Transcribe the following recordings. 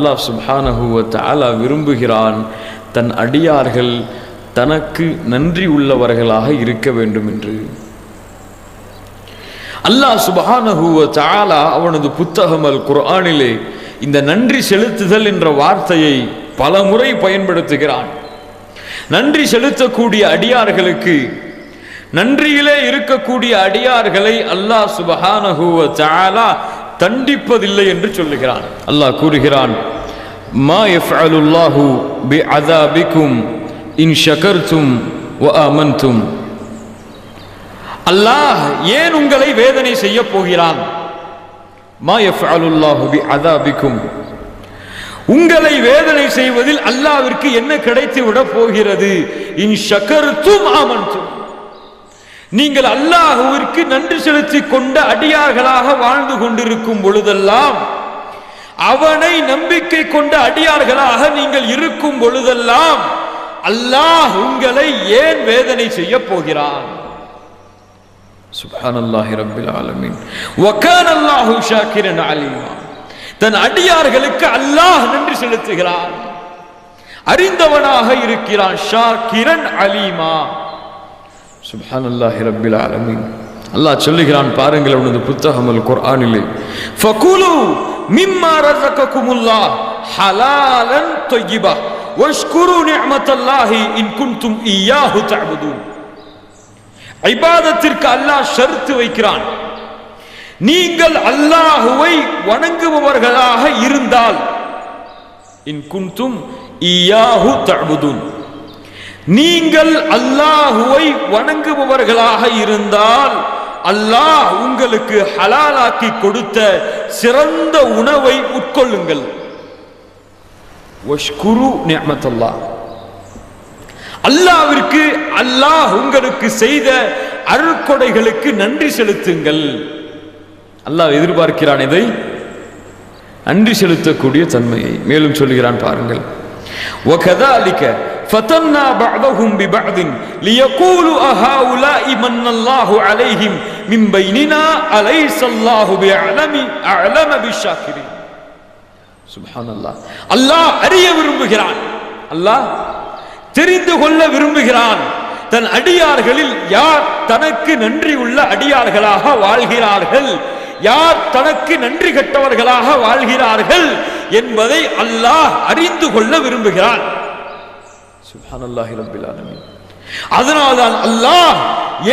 அல்லாஹ் சுப்ஹானஹு அலா விரும்புகிறான். தன் அடியார்கள் தனக்கு நன்றி உள்ளவர்களாக இருக்க வேண்டும் என்று. அல்லாஹ் சுப்ஹானஹு வ அவனது புத்தகம் அல் குர்ஆனிலே இந்த நன்றி செலுத்துதல் என்ற வார்த்தையை பல முறை பயன்படுத்துகிறான். நன்றி செலுத்தக்கூடிய அடியார்களுக்கு நன்றியிலே இருக்கக்கூடிய அடியார்களை அல்லாஹ் சுபஹானஹு வ தண்டிப்பதில்லை என்று சொல்லுகிறான். அல்லாஹ் கூறுகிறான் மா யஃஅலுல்லாஹு பிஅதாபிக்கும் இன் ஷகர்தும் அமன்தும். அல்லாஹ் ஏன் உங்களை வேதனை செய்ய போகிறான்? மா யஃஅலுல்லாஹு பிஅதாபிக்கும். உங்களை வேதனை செய்வதில் அல்லாவிற்கு என்ன கிடைத்து விட போகிறது? இன் ஷகர்த்தும் ஆமன்தும் நீங்கள் அல்லாஹுவிற்கு நன்றி செலுத்திக் கொண்ட அடியார்களாக வாழ்ந்து கொண்டிருக்கும் பொழுதெல்லாம் அவனை நம்பிக்கை கொண்ட அடியார்களாக நீங்கள் இருக்கும் பொழுதெல்லாம் அல்லாஹ் உங்களை ஏன் வேதனை செய்ய போகிறான்? சுப்ஹானல்லாஹி ரப்பில் ஆலமீன். வகான அல்லாஹு ஷாக்கிரன் அலீமா. தன் அடியார்களுக்கு அல்லாஹ் நன்றி செலுத்துகிறான். அறிந்தவனாக இருக்கிறான் ஷாக்கிரன் அலீமா. சுப்ஹானல்லாஹி ரப்பில் ஆலமீன் அல்லாஹ் சொல்லுகிறான் பாருங்கள் அவனது புத்தகம் அல் குர்ஆனிலே. ஃபகுலு மிம்மா ரஸககுமுல்லாஹ் ஹலாலன் தய்யிபா வஷ்குரு நிஅமத்தல்லாஹி இன் குன்தும் இய்யாஹு தஅபுதூன். இபாதத்திற்கு அல்லாஹ் ஷர்த்து வைக்கிறான். நீங்கள் அல்லாஹுவை வணங்குபவர்களாக இருந்தால். இன் குன்தும் இய்யாஹு தஅபுதூன். நீங்கள் அல்லாஹுவை வணங்குபவர்களாக இருந்தால் அல்லாஹ் உங்களுக்கு ஹலாலாக்கி கொடுத்த சிறந்த உணவை உட்கொள்ளுங்கள். அல்லாவிற்கு அல்லாஹ் உங்களுக்கு செய்த அருக்கொடைகளுக்கு நன்றி செலுத்துங்கள். அல்லாஹ் எதிர்பார்க்கிறான் இதை. நன்றி செலுத்தக்கூடிய தன்மையை. மேலும் சொல்கிறான் பாருங்கள். ஒகதாலிக்க فتنا بعضهم ببعض ليقولوا أهؤلاء من الله عليهم من بيننا أليس الله بأعلم أعلم بالشاكرين سبحان الله الله அறிய விரும்புகிறான் அல்லாஹ் தெரிந்து கொள்ள விரும்புகிறான் தன் அடியார்களில் யார் தனக்கு நன்றி உள்ள அடியார்களாக வாழ்கிறார்கள் யார் தனக்கு நன்றி கட்டவர்களாக வாழ்கிறார்கள் என்பதை அல்லாஹ் அறிந்து கொள்ள விரும்புகிறான் சுப்ஹானல்லாஹி ரப்பில் ஆலமீன். அதனால்தான் அல்லாஹ்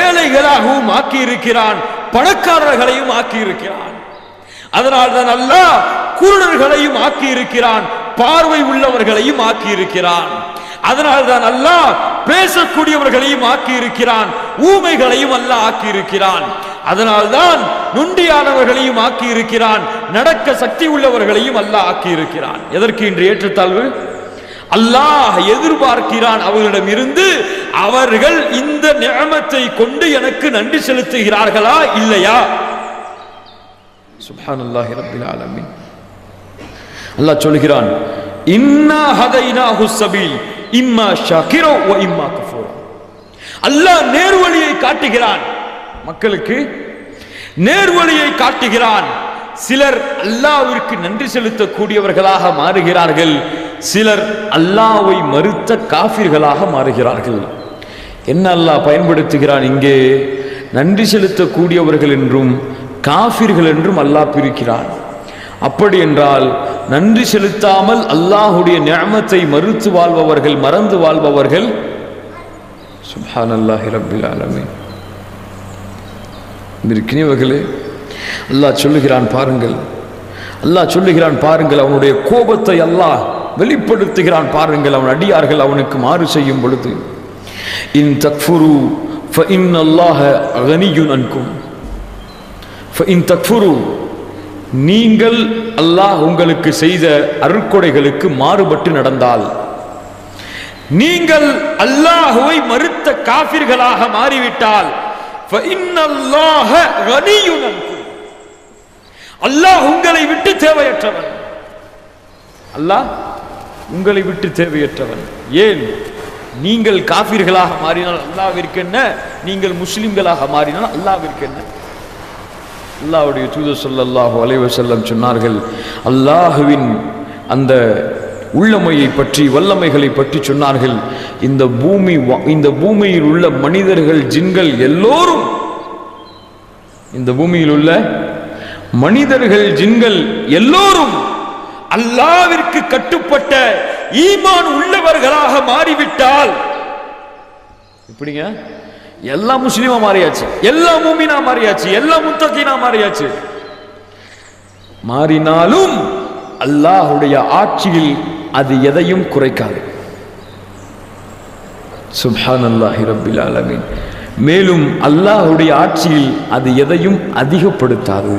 ஏழைகளாகவும் ஆக்கி இருக்கிறான் பணக்காரர்களையும் ஆக்கி இருக்கிறான் அதனால்தான் அல்லாஹ் குருடர்களையும் ஆக்கி இருக்கிறான் பார்வை உள்ளவர்களையும் ஆக்கி இருக்கிறான் அதனால்தான் அல்லாஹ் பேசக்கூடியவர்களையும் ஆக்கி இருக்கிறான் ஊமைகளையும் அல்லாஹ் ஆக்கி இருக்கிறான் அதனால்தான் நுண்டியானவர்களையும் ஆக்கி இருக்கிறான் நடக்க சக்தி உள்ளவர்களையும் அல்லாஹ் ஆக்கி இருக்கிறான் எதற்கு இன்று ஏற்றத்தாழ்வு? அல்லாஹ் எதிர்பார்க்கிறான் அவர்களிடம் இருந்து அவர்கள் இந்த நியமத்தை கொண்டு எனக்கு நன்றி செலுத்துகிறார்களா இல்லையா? சுப்ஹானல்லாஹி ரப்பில் ஆலமீன். அல்லாஹ் சொல்கிறான் இன்னா ஹதைனாஹு சபீல் இம்மா ஷாக்கிரோ வ இம்மா கஃபூரா. அல்லாஹ் நேர்வழியை காட்டுகிறான். மக்களுக்கு நேர்வழியை காட்டுகிறான். சிலர் அல்லாவிற்கு நன்றி செலுத்தக்கூடியவர்களாக மாறுகிறார்கள். சிலர் அல்லாவை மறுத்த காஃபிர்களாக மாறுகிறார்கள். என்ன அல்லாஹ் பயன்படுத்துகிறான் இங்கே? நன்றி செலுத்தக்கூடியவர்கள் என்றும் காஃபிர்கள் என்றும் அல்லாஹ் பிரிக்கிறான். அப்படி என்றால் நன்றி செலுத்தாமல் அல்லாஹுடைய ஞாமத்தை மறுத்து வாழ்பவர்கள் மறந்து வாழ்பவர்கள் சுப்ஹான் அல்லாஹி ரப்பில் ஆலமீன். இருக்கிறவர்களே அல்லாஹ் சொல்லுகிறான் பாருங்கள். அல்லாஹ் சொல்லுகிறான் பாருங்கள் அவனுடைய கோபத்தை அல்லாஹ் வெளிப்படுத்துகிறான் பாருங்கள் அவன் அடியார்கள் அவனுக்கு மாறு செய்யும் பொழுது. இன் தக்ஃபுரு இன் அல்லாஹ அகனியுன் அன்கும். இன் தக்ஃபுரு நீங்கள் அல்லாஹ் உங்களுக்கு செய்த அருட்கொடைகளுக்கு மாறுபட்டு நடந்தால். நீங்கள் அல்லாஹுவை மறுத்த காபிர்களாக மாறிவிட்டால். அல்லாஹ் உங்களை விட்டு தேவையற்றவன். அல்லாஹ் உங்களை விட்டு தேவையற்றவன். ஏன்? நீங்கள் காபிர்களாக மாறினால் அல்லாவிற்கு என்ன? நீங்கள் முஸ்லிம்களாக மாறினால் அல்லாவிற்கு என்ன? அல்லாஹ்வுடைய தூதர் சொல்லல்லாஹு அலைவ செல்லம் சொன்னார்கள் அல்லாஹுவின் அந்த உள்ளமையை பற்றி வல்லமைகளை பற்றி சொன்னார்கள். இந்த பூமி இந்த பூமியில் உள்ள மனிதர்கள் ஜின்கள் எல்லோரும் இந்த பூமியில் உள்ள மனிதர்கள் ஜின்கள் எல்லோரும் அல்லாவிற்கு கட்டுப்பட்ட ஈமான் உள்ளவர்களாக மாறிவிட்டால் எப்படிங்க? எல்லா முஸ்லீமா மாறியாச்சு. எல்லா மூமினா மாறியாச்சு. எல்லா முத்தகீனா மாறியாச்சு. மாறினாலும் அல்லாஹுடைய ஆட்சியில் அது எதையும் குறைக்காது. சுப்ஹான் அல்லாஹி ரப்பில் மேலும் அல்லாஹுடைய ஆட்சியில் அது எதையும் அதிகப்படுத்தாது.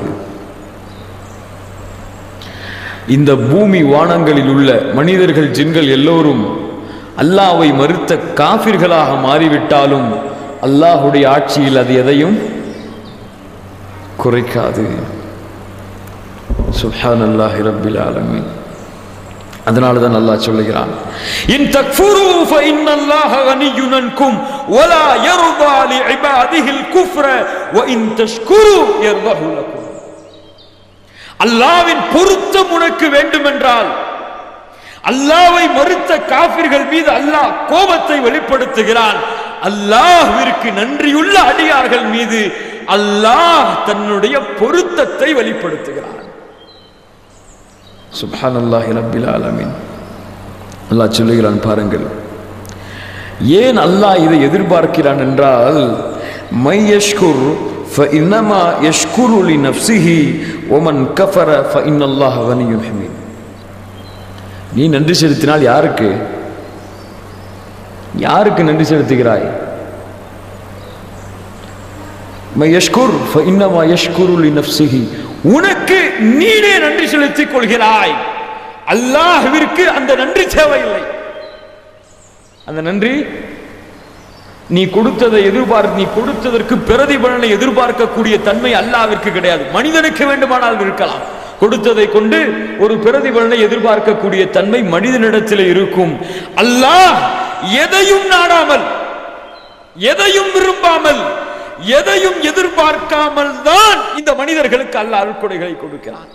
இந்த பூமி வானங்களில் உள்ள மனிதர்கள் ஜின்கள் எல்லோரும் அல்லாவை மறுத்த காஃபிர்களாக மாறிவிட்டாலும் அல்லாஹுடைய ஆட்சியில் அது எதையும் குறைக்காது. சுஹான் அல்லாஹி ரபில் ஆலமின். அதனால தான் அல்லாஹ் சொல்லுகிறான் இன் தக்ஃபுரு ஃப இன்னல்லாஹ கனியுனன்கும் வலா யர்தா லி இபாதிஹில் குஃப்ர வ இன் தஷ்குரு யர்தஹு அல்லாவின் பொருத்தம் உனக்கு வேண்டுமென்றால் அல்லாவை மறுத்த காபிர்கள் மீது அல்லாஹ் கோபத்தை வெளிப்படுத்துகிறான். அல்லாஹிற்கு நன்றியுள்ள அடியார்கள் மீது அல்லாஹ் தன்னுடைய பொருத்தத்தை வெளிப்படுத்துகிறான். சுபான் அல்லாஹ் ரபில் ஆலமின். அல்லாஹ் சொல்லுகிறான் பாருங்கள். ஏன் அல்லாஹ் இதை எதிர்பார்க்கிறான் என்றால் மை யஷ்குர் ஃப இன்னமா யஷ்குருலி நப்சிஹி ஓமன் கஃபர இன்னல்லாஹ் வனியுன் ஹமீத் நீ நன்றி செலுத்தினால் யாருக்கு? யாருக்கு நன்றி செலுத்துகிறாய்? யஷ்குர் இன்னமா யஷ்குருல் நஃப்சிஹி உனக்கு நீனே நன்றி செலுத்திக் கொள்கிறாய். அல்லாஹ்விற்கு அந்த நன்றி தேவையில்லை. அந்த நன்றி நீ கொடுத்ததை எதிர்பார்த்து நீ கொடுத்ததற்கு பிரதிபலனை எதிர்பார்க்கக்கூடிய தன்மை அல்லாவிற்கு கிடையாது. மனிதனுக்கு வேண்டுமானால் இருக்கலாம். கொடுத்ததை கொண்டு ஒரு பிரதிபலனை எதிர்பார்க்கக்கூடிய தன்மை மனிதனிடத்தில் இருக்கும். அல்லாஹ் எதையும் நாடாமல் எதையும் விரும்பாமல் எதையும் எதிர்பார்க்காமல் தான் இந்த மனிதர்களுக்கு அல்லாஹ் அருட்கொடைகளை கொடுக்கிறான்.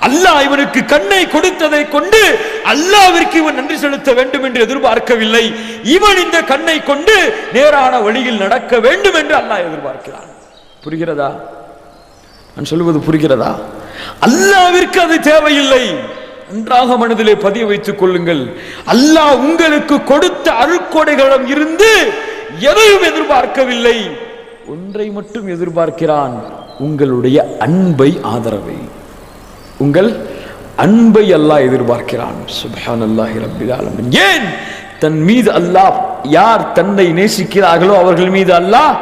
அல்லாஹ் இவனுக்கு கண்ணை கொடுத்ததை கொண்டு அல்லாவிற்கு இவன் நன்றி செலுத்த வேண்டும் என்று எதிர்பார்க்கவில்லை. இவன் இந்த கண்ணை கொண்டு நேரான வழியில் நடக்க வேண்டும் என்று அல்லாஹ் எதிர்பார்க்கிறான். புரிகிறதா? நான் சொல்லுவது புரிகிறதா? அல்லாவிற்கு அது தேவையில்லை. நன்றாக மனதிலே பதிய வைத்துக் கொள்ளுங்கள். அல்லாஹ் உங்களுக்கு கொடுத்த அருட்கொடைகளிடம் இருந்து எதையும் எதிர்பார்க்கவில்லை. ஒன்றை மட்டும் எதிர்பார்க்கிறான். உங்களுடைய அன்பை ஆதரவை. உங்கள் அன்பை அல்லாஹ் எதிர்பார்க்கிறான். சுபஹான் அல்லாஹி ரப்பில் ஆலமீன். ஏன்? தன் மீது அல்லாஹ் யார் தன்னை நேசிக்கிறார்களோ அவர்கள் மீது அல்லாஹ்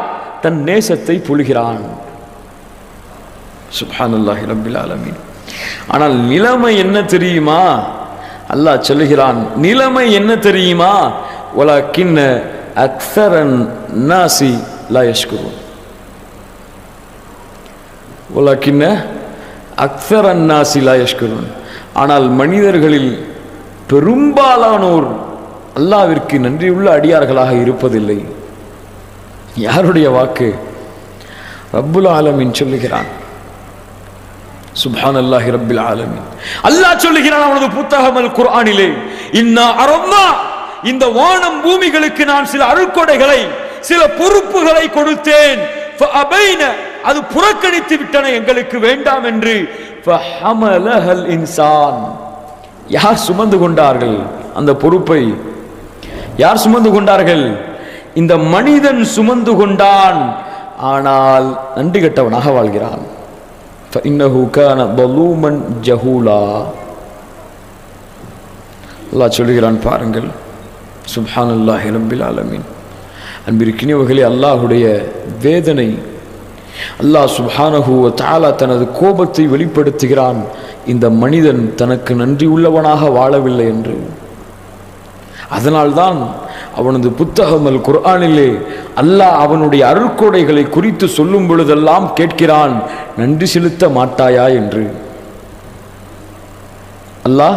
தன் நேசத்தை புழுகிறான். சுபஹான் அல்லாஹி ரப்பில் ஆலமீன். ஆனால் நிலைமை என்ன தெரியுமா? அல்லாஹ் சொல்லுகிறான் நிலைமை என்ன தெரியுமா? வலக்கின்ன அக்ஸரன் நாசி லா யஷ்குருன். கிண்ண அக்சர் அன்னா லா யஷ்குருன். ஆனால் மனிதர்களில் பெரும்பாலானோர் அல்லாவிற்கு நன்றியுள்ள அடியார்களாக இருப்பதில்லை. யாருடைய வாக்கு? ரப்புல் ஆலமின் சொல்லுகிறான். சுபான் அல்லாஹி ரப்பில் ஆலமின். அல்லாஹ் சொல்லுகிறான் அவனது புத்தகம் அல் குர்ஆனிலே இன்னா அரம்மா இந்த வானம் பூமிகளுக்கு நான் சில அருட்கொடைகளை சில பொறுப்புகளை கொடுத்தேன். அது புறக்கணித்து விட்டன எங்களுக்கு வேண்டாம் என்று. இன்சான். யார் சுமந்து கொண்டார்கள் அந்த பொறுப்பை? யார் சுமந்து கொண்டார்கள்? இந்த மனிதன் சுமந்து கொண்டான். ஆனால் நன்றி கெட்டவனாக வாழ்கிறான். ஜஹூலா. அல்லா சொல்கிறான் பாருங்கள். சுப்ஹான் அல்லாஹி ரபில் ஆலமின். அன்பிற்கினியவர்களே அல்லாஹுடைய வேதனை அல்லாஹ் சுப்ஹானஹு தாலா தனது கோபத்தை வெளிப்படுத்துகிறான். இந்த மனிதன் தனக்கு நன்றி உள்ளவனாக வாழவில்லை என்று. அதனால்தான் அவனது புத்தகம் அல் குர்ஆனிலே அல்லாஹ் அவனுடைய அருட்கொடைகளை குறித்து சொல்லும் பொழுதெல்லாம் கேட்கிறான் நன்றி செலுத்த மாட்டாயா? என்று. அல்லாஹ்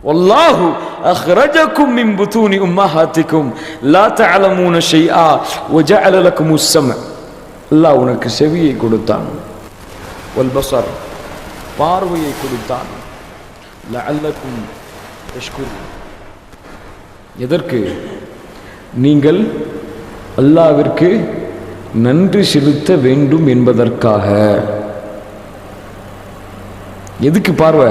والله أخرجكم من بطون أمهاتكم لا تعلمون شيئا وجعل لكم السمع அல்லாஹ் உனக்கு செவியை கொடுத்தான் والبصر பார்வையை கொடுத்தான் لعلكم تشكرون எதற்கு நீங்கள் அல்லாவிற்கு நன்றி செலுத்த வேண்டும் என்பதற்காக எதுக்கு பார்வை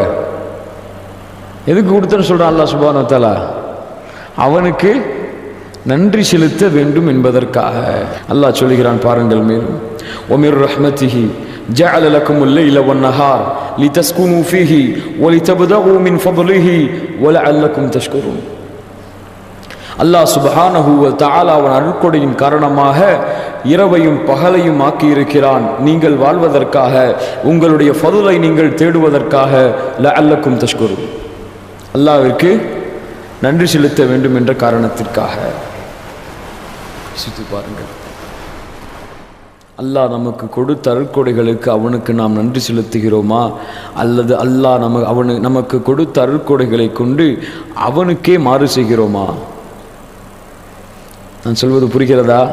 எதுக்கு கொடுத்தன்னு சொல்றான் அல்லாஹ் சுபான தஆலா அவனுக்கு நன்றி செலுத்த வேண்டும் என்பதற்காக அல்லாஹ் சொல்கிறான் பாருங்கள் மேலும் ஒமிர் ரஹ்மத்திஹி جعل لكم الليل والنهار لتسكنوا فيه ولتبتغوا من فضله ولعلكم تشكرون அல்லாஹ் சுபஹானஹு வ தஆலா அவன் அருட்கொடையின் காரணமாக இரவையும் பகலையும் ஆக்கியிருக்கிறான் நீங்கள் வாழ்வதற்காக உங்களுடைய ஃபதுலை நீங்கள் தேடுவதற்காக லஅல்லக்கும் தஷ்குரு அல்லாவிற்கு நன்றி செலுத்த வேண்டும் என்ற காரணத்திற்காக. சித்து பாருங்கள். அல்லாஹ் நமக்கு கொடுத்த அருட்கொடைகளுக்கு அவனுக்கு நாம் நன்றி செலுத்துகிறோமா? அல்லது அல்லாஹ் நம அவனு நமக்கு கொடுத்த அருட்கொடைகளை கொண்டு அவனுக்கே மாறு செய்கிறோமா? நான் சொல்வது புரிகிறதா?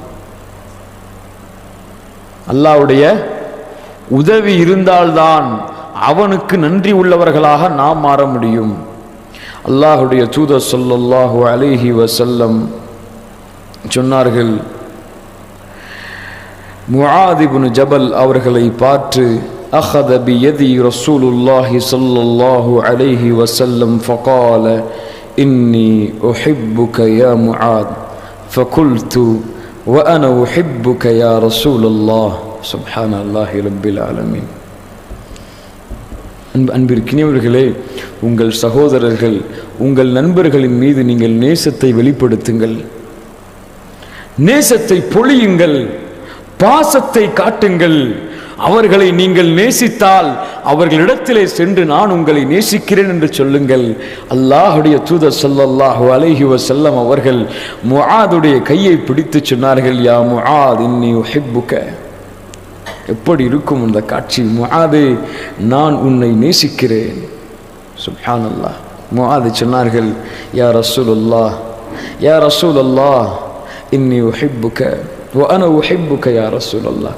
அல்லாவுடைய உதவி இருந்தால்தான் அவனுக்கு நன்றி உள்ளவர்களாக நாம் மாற முடியும். அல்லாஹுடைய தூத சொல்லல்லாஹு அலிஹி வசல்லம் சொன்னார்கள் முஆதிபுன் ஜபல் அவர்களை பார்த்து அஹதபி எதி ரசூலுல்லாஹி சொல்லல்லாஹு அலைஹி வசல்லம் ஃபகால இன்னி ஒஹிப்புக யா முஆத் ஃபகுல்து وأنا أحبك يا رسول الله سبحان الله رب العالمين அன்பு அன்பிற்கினியவர்களே உங்கள் சகோதரர்கள் உங்கள் நண்பர்களின் மீது நீங்கள் நேசத்தை வெளிப்படுத்துங்கள் நேசத்தை பொழியுங்கள் பாசத்தை காட்டுங்கள் அவர்களை நீங்கள் நேசித்தால் அவர்களிடத்திலே சென்று நான் உங்களை நேசிக்கிறேன் என்று சொல்லுங்கள். அல்லாஹுடைய தூதர் சல்லல்லாஹு அலஹி வசல்லம் அவர்கள் முஆதுடைய கையை பிடித்து சொன்னார்கள் யா முஆத் இன்னி ஹிப்புக்க எப்படி இருக்கும் இந்த காட்சி? முஆது நான் உன்னை நேசிக்கிறேன். சுப்ஹான் அல்லாஹ் முஆது சொன்னார்கள் யா ரசூல் அல்லாஹ் யா ரசூல் அல்லாஹ் இன்னி ஹிப்புக்க ஒ அன ஹிப்புக்க யா ரசூல் அல்லாஹ்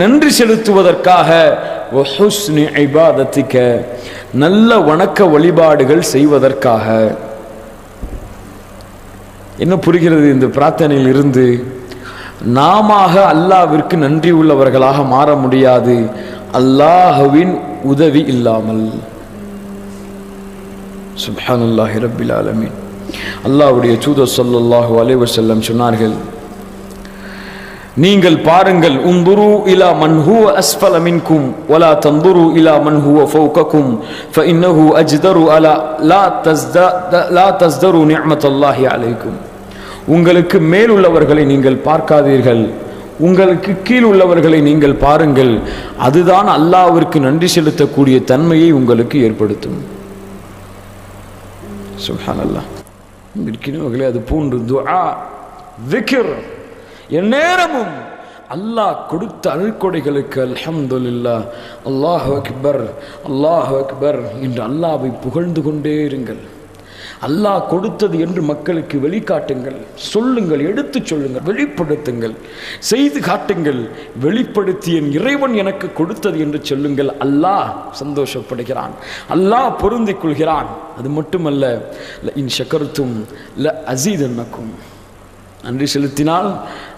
நன்றி செலுத்துவதற்காக வஹுஸ்னி நல்ல வணக்க வழிபாடுகள் செய்வதற்காக. என்ன புரிகிறது இந்த பிரார்த்தனையில் இருந்து? நாம அல்லாவிற்கு நன்றி உள்ளவர்களாக மாற முடியாது. அல்லாஹுவின் உதவி இல்லாமல். சுப்ஹானல்லாஹி ரபில் ஆலமீன். அல்லாஹ்வுடைய தூதர் ஸல்லல்லாஹு அலைஹி வஸல்லம் சொன்னார்கள் நீங்கள் பாருங்கள் உந்துரு இலா மன் ஹுவ அஸ்ஃபல மின்கும் வலா தந்துரு இலா மன் ஹுவ ஃபௌகக்கும் ஃபஇன்னஹு அஜ்தரு அலா லா தஸ்தா லா தஸ்தரு நிஅமத்தல்லாஹி அலைக்கும் உங்களுக்கு மேல் உள்ளவர்களை நீங்கள் பார்க்காதீர்கள். உங்களுக்கு கீழ் உள்ளவர்களை நீங்கள் பாருங்கள். அதுதான் அல்லாவிற்கு நன்றி செலுத்தக்கூடிய தன்மையை உங்களுக்கு ஏற்படுத்தும். சுப்ஹானல்லாஹ் இருக்கிறவர்களே அது போன்று துஆ விக்கிர் எந்நேரமும் அல்லாஹ் கொடுத்த அருள்கொடைகளுக்கு அல்ஹம்துலில்லாஹ் அல்லாஹ் அக்பர் அல்லாஹ் அக்பர் என்று அல்லாவை புகழ்ந்து கொண்டே இருங்கள். அல்லாஹ் கொடுத்தது என்று மக்களுக்கு வெளிக்காட்டுங்கள். சொல்லுங்கள் எடுத்துச் சொல்லுங்கள் வெளிப்படுத்துங்கள். செய்து காட்டுங்கள். வெளிப்படுத்தி என் இறைவன் எனக்கு கொடுத்தது என்று சொல்லுங்கள். அல்லாஹ் சந்தோஷப்படுகிறான். அல்லாஹ் பொருந்திக் கொள்கிறான். அது மட்டுமல்ல ல இன் ஷக்கர்த்தும் ல அசீதன்னக்கும் நன்றி செலுத்தினால்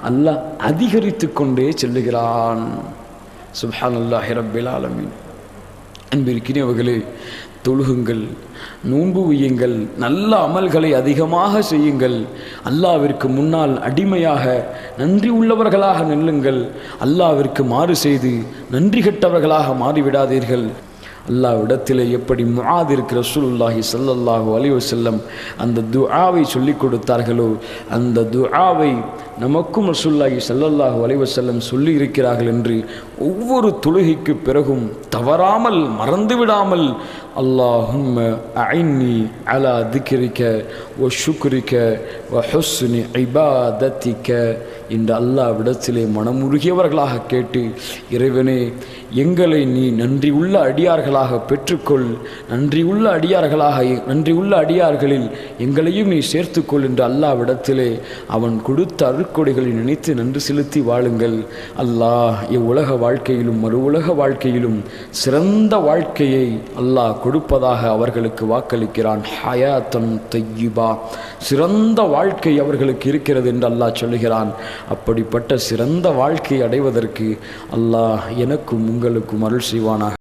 அல்லாஹ் அதிகரித்து கொண்டே செல்லுகிறான். சுப்ஹான் அல்லாஹி ரப்பில் ஆலமீன். அன்பிருக்கிறவர்களே தொழுகுங்கள் நோன்பு வையுங்கள் நல்ல அமல்களை அதிகமாக செய்யுங்கள். அல்லாவிற்கு முன்னால் அடிமையாக நன்றி உள்ளவர்களாக நில்லுங்கள். அல்லாவிற்கு மாறு செய்து நன்றி கெட்டவர்களாக மாறிவிடாதீர்கள். அல்லாவிடத்தில் எப்படி முஆதிற்கு ரசூலுல்லாஹி சல்லல்லாஹு அலிவ செல்லம் அந்த துஆவை சொல்லிக் கொடுத்தார்களோ அந்த துஆவை நமக்கும் ரசூல்லாஹி சல்லல்லாஹு அலிவ செல்லம் சொல்லி இருக்கிறார்கள் என்று ஒவ்வொரு தொழுகைக்கு பிறகும் தவறாமல் மறந்து விடாமல் ஐன்னி அலா திக்ரிக்க ஒ ஷுக்ரிக்க ஒ ஹொஸ்னி ஐபாதத்திக்க என்று அல்லாவிடத்திலே மனமுருகியவர்களாக கேட்டு இறைவனே எங்களை நீ நன்றி உள்ள அடியார்களாக பெற்றுக்கொள். நன்றி உள்ள அடியார்களாக நன்றி உள்ள அடியார்களில் எங்களையும் நீ சேர்த்துக்கொள் என்று அல்லாவிடத்திலே அவன் கொடுத்த அருட்கொடைகளை நினைத்து நன்றி செலுத்தி வாழுங்கள். அல்லாஹ் இவ்வுலக வாழ்க்கையிலும் மறு உலக வாழ்க்கையிலும் சிறந்த வாழ்க்கையை அல்லாஹ் கொடுப்பதாக அவர்களுக்கு வாக்களிக்கிறான். ஹயாத்தன் தையுபா. சிறந்த வாழ்க்கை அவர்களுக்கு இருக்கிறது என்று அல்லாஹ் சொல்லுகிறான். அப்படிப்பட்ட சிறந்த வாழ்க்கை அடைவதற்கு அல்லாஹ் எனக்கும் உங்களுக்கும் அருள் செய்வானாக.